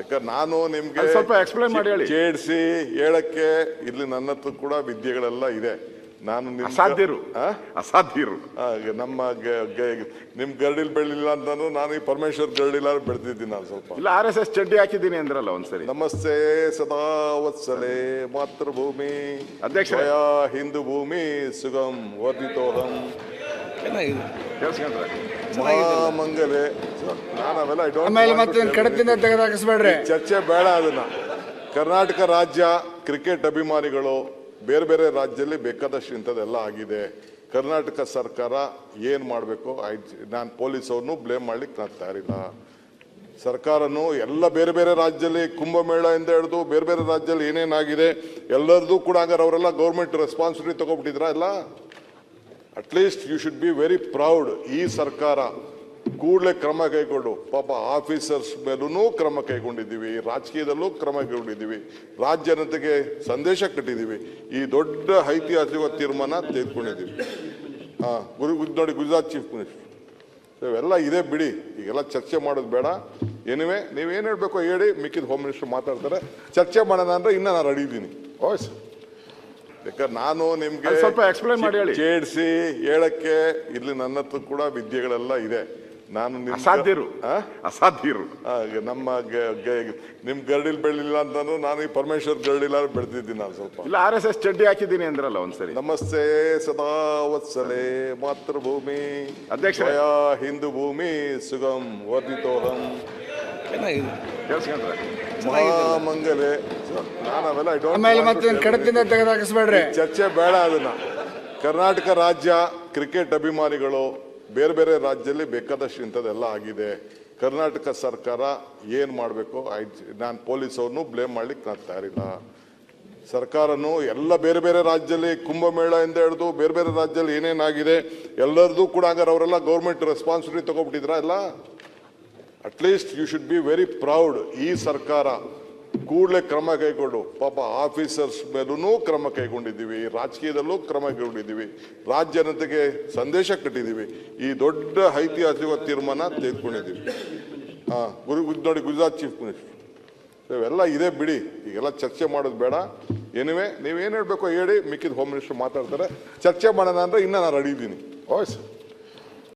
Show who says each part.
Speaker 1: ಯಾಕಂದ್ರೆ ನಾನು ನಿಮ್ಗೆ
Speaker 2: ಸ್ವಲ್ಪ ಎಕ್ಸ್ಪ್ಲೈನ್ ಮಾಡಿ ಹೇಳಿ.
Speaker 1: ಜೇಡ್ಸಿ ಹೇಳಕ್ಕೆ ಇಲ್ಲಿ ನನ್ನ ಹತ್ರ ಕೂಡ ವಿದ್ಯೆಗಳೆಲ್ಲ ಇದೆ ನಾನು ನಿಮ್
Speaker 2: ಅಸಾಧ್ಯರು.
Speaker 1: ಆ?
Speaker 2: ಅಸಾಧ್ಯರು.
Speaker 1: ಹಾಗೆ ನಮ್ಮ ನಿಮ್ ಗರ್ಡಿಲ್ ಬೆಳಿಲ್ಲ ಅಂತಂದ್ರೆ ನಾನು ಈ ಪರಮೇಶ್ವರ್ ಗರ್ಡಿಲ್ಲ ಬೆಳೆದಿದ್ದೀನಿ ನಾನು ಸ್ವಲ್ಪ.
Speaker 2: ಇಲ್ಲ ಆರ್ ಎಸ್ ಎಸ್ ಚಡ್ಡಿ ಹಾಕಿದ್ದೀನಿ ಅಂದ್ರಲ್ಲ ಒಂದ್ಸರಿ.
Speaker 1: ನಮಸ್ತೆ ಸದಾ ವತ್ಸಲೆ ಮಾತೃಭೂಮಿ. ಅಧ್ಯಕ್ಷ ಹಿಂದೂ ಭೂಮಿ ಸುಗಂ ವರ್ಧಿತೋಹಂ. ಮಹಾಮಂಗಲೆ ನಾನು ಅವೆಲ್ಲ
Speaker 3: ಆಮೇಲೆ ಮತ್ತೆ
Speaker 1: ಚರ್ಚೆ ಬೇಡ ಅದನ್ನ. ಕರ್ನಾಟಕ ರಾಜ್ಯ ಕ್ರಿಕೆಟ್ ಅಭಿಮಾನಿಗಳು ಬೇರೆ ಬೇರೆ ರಾಜ್ಯದಲ್ಲಿ ಬೇಕಾದಷ್ಟು ಇಂಥದ್ದೆಲ್ಲ ಆಗಿದೆ. ಕರ್ನಾಟಕ ಸರ್ಕಾರ ಏನು ಮಾಡಬೇಕು? ನಾನು ಪೊಲೀಸ್ ಅವ್ರನ್ನೂ ಬ್ಲೇಮ್ ಮಾಡ್ಲಿಕ್ಕೆ ನಾನು ತಯಾರಿಲ್ಲ. ಸರ್ಕಾರನು ಎಲ್ಲ ಬೇರೆ ಬೇರೆ ರಾಜ್ಯದಲ್ಲಿ ಕುಂಭಮೇಳ ಎಂದ ಹಿಡಿದು ಬೇರೆ ಬೇರೆ ರಾಜ್ಯದಲ್ಲಿ ಏನೇನಾಗಿದೆ, ಎಲ್ಲರದ್ದು ಕೂಡ ಹಂಗಾರೆ ಅವರೆಲ್ಲ ಗೌರ್ಮೆಂಟ್ ರೆಸ್ಪಾನ್ಸಿಬಿಲಿಟಿ ತಗೊಬಿಟ್ಟಿದ್ರ ಎಲ್ಲ at least you should be very proud ಈ ಸರ್ಕಾರ ಕೂಡಲೇ ಕ್ರಮ ಕೈಗೊಂಡು ಪಾಪ ಆಫೀಸರ್ಸ್ ಮೇಲೂ ಕ್ರಮ ಕೈಗೊಂಡಿದ್ದೀವಿ ರಾಜಕೀಯದಲ್ಲೂ ಕ್ರಮ ಕೈಗೊಂಡಿದ್ದೀವಿ ರಾಜ್ಯ ಜನತೆಗೆ ಸಂದೇಶ ಕಟ್ಟಿದ್ದೀವಿ ಈ ದೊಡ್ಡ ಐತಿಹಾಸಿಕ ತೀರ್ಮಾನ ತೆಗೆದುಕೊಂಡಿದ್ದೀವಿ. ಹಾಂ ಗುರು ನೋಡಿ ಗುಜರಾತ್ ಚೀಫ್ ಮಿನಿಸ್ಟರ್ ಇವೆಲ್ಲ ಇದೆ ಬಿಡಿ ಈಗೆಲ್ಲ ಚರ್ಚೆ ಮಾಡೋದು ಬೇಡ. ಏನಿವೆ ನೀವೇನು ಹೇಳಬೇಕು ಹೇಳಿ ಮಿಕ್ಕಿದ ಹೋಮ್ ಮಿನಿಸ್ಟರ್ ಮಾತಾಡ್ತಾರೆ. ಚರ್ಚೆ ಮಾಡೋಣ ಅಂದರೆ ಇನ್ನೂ ನಾನು ರೆಡಿ ಇದ್ದೀನಿ.
Speaker 2: ಸರ್
Speaker 1: ಯಾಕಂದ್ರೆ ನಾನು ನಿಮಗೆ
Speaker 2: ಸ್ವಲ್ಪ ಎಕ್ಸ್ಪ್ಲೈನ್ ಮಾಡಿ
Speaker 1: ಹೇಳಕ್ಕೆ ಇಲ್ಲಿ ನನ್ನ ಹತ್ರ ಕೂಡ ವಿದ್ಯೆಗಳೆಲ್ಲ ಇದೆ. ನಾನು
Speaker 2: ಅಸಾಧ್ಯರು.
Speaker 1: ಆ?
Speaker 2: ಅಸಾಧ್ಯರು.
Speaker 1: ನಮ್ಮ ನಿಮ್ ಗರ್ಡಿಲ್ ಬೆಳಿಲ್ಲ ಅಂತಂದ್ರೆ ನಾನು ಈ ಪರಮೇಶ್ವರ್ ಗರ್ಡಿಲ್ಲ ಬೆಳೆದಿದ್ದೀನಿ ನಾನು ಸ್ವಲ್ಪ.
Speaker 2: ಇಲ್ಲ ಆರ್ ಎಸ್ ಎಸ್ ಚಡ್ಡಿ ಹಾಕಿದ್ದೀನಿ ಅಂದ್ರಲ್ಲ ಒಂದ್ಸರಿ.
Speaker 1: ನಮಸ್ತೆ ಸದಾ ವತ್ಸಲೆ ಮಾತೃಭೂಮಿ. ಅಧ್ಯಕ್ಷ ಹಿಂದೂ ಭೂಮಿ ಸುಗಮ್ ವರ್ಧಿತೋಹಂ. ಮಹಾಮಂಗಲೆ. ನಾನು ಅವೆಲ್ಲ
Speaker 3: ಆಮೇಲೆ ತೆಗೆದಾಕಿಸ್ಬೇಡ್ರಿ
Speaker 1: ಚರ್ಚೆ ಬೇಡ ಅದನ್ನ. ಕರ್ನಾಟಕ ರಾಜ್ಯ ಕ್ರಿಕೆಟ್ ಅಭಿಮಾನಿಗಳು ಬೇರೆ ಬೇರೆ ರಾಜ್ಯದಲ್ಲಿ ಬೇಕಾದಷ್ಟು ಇಂಥದ್ದೆಲ್ಲ ಆಗಿದೆ. ಕರ್ನಾಟಕ ಸರ್ಕಾರ ಏನು ಮಾಡಬೇಕು? ನಾನು ಪೊಲೀಸವ್ರನ್ನೂ ಬ್ಲೇಮ್ ಮಾಡ್ಲಿಕ್ಕೆ ನಾನು ತಯಾರಿಲ್ಲ. ಸರ್ಕಾರನು ಎಲ್ಲ ಬೇರೆ ಬೇರೆ ರಾಜ್ಯದಲ್ಲಿ ಕುಂಭಮೇಳ ಎಂದ ಹಿಡಿದು ಬೇರೆ ಬೇರೆ ರಾಜ್ಯದಲ್ಲಿ ಏನೇನಾಗಿದೆ ಎಲ್ಲರದ್ದು ಕೂಡ ಹಂಗಾರೆ ಅವರೆಲ್ಲ government responsibility ತಗೊಬಿಟ್ಟಿದ್ರಲ್ಲ at least you should be very proud ಈ ಸರ್ಕಾರ. ಕೂಡಲೇ ಕ್ರಮ ಕೈಗೊಂಡು, ಪಾಪ ಆಫೀಸರ್ಸ್ ಮೇಲೂ ಕ್ರಮ ಕೈಗೊಂಡಿದ್ದೀವಿ, ರಾಜಕೀಯದಲ್ಲೂ ಕ್ರಮ ಕೈಗೊಂಡಿದ್ದೀವಿ, ರಾಜ್ಯ ಜನತೆಗೆ ಸಂದೇಶ ಕಟ್ಟಿದ್ದೀವಿ, ಈ ದೊಡ್ಡ ಐತಿಹಾಸಿಕ ತೀರ್ಮಾನ ತೆಗೆದುಕೊಂಡಿದ್ದೀವಿ. ಹಾಂ ಗುರು ನೋಡಿ, ಗುಜರಾತ್ ಚೀಫ್ ಮಿನಿಸ್ಟರ್ ಇವೆಲ್ಲ ಇದೆ ಬಿಡಿ, ಈಗೆಲ್ಲ ಚರ್ಚೆ ಮಾಡೋದು ಬೇಡ. ಏನಿವೆ ನೀವೇನು ಹೇಳಬೇಕು ಹೇಳಿ, ಮಿಕ್ಕಿದ ಹೋಮ್ ಮಿನಿಸ್ಟರ್ ಮಾತಾಡ್ತಾರೆ, ಚರ್ಚೆ ಮಾಡೋಣ ಅಂದರೆ ಇನ್ನೂ ನಾನು ರೆಡಿ ಇದ್ದೀನಿ.
Speaker 2: Okay sir.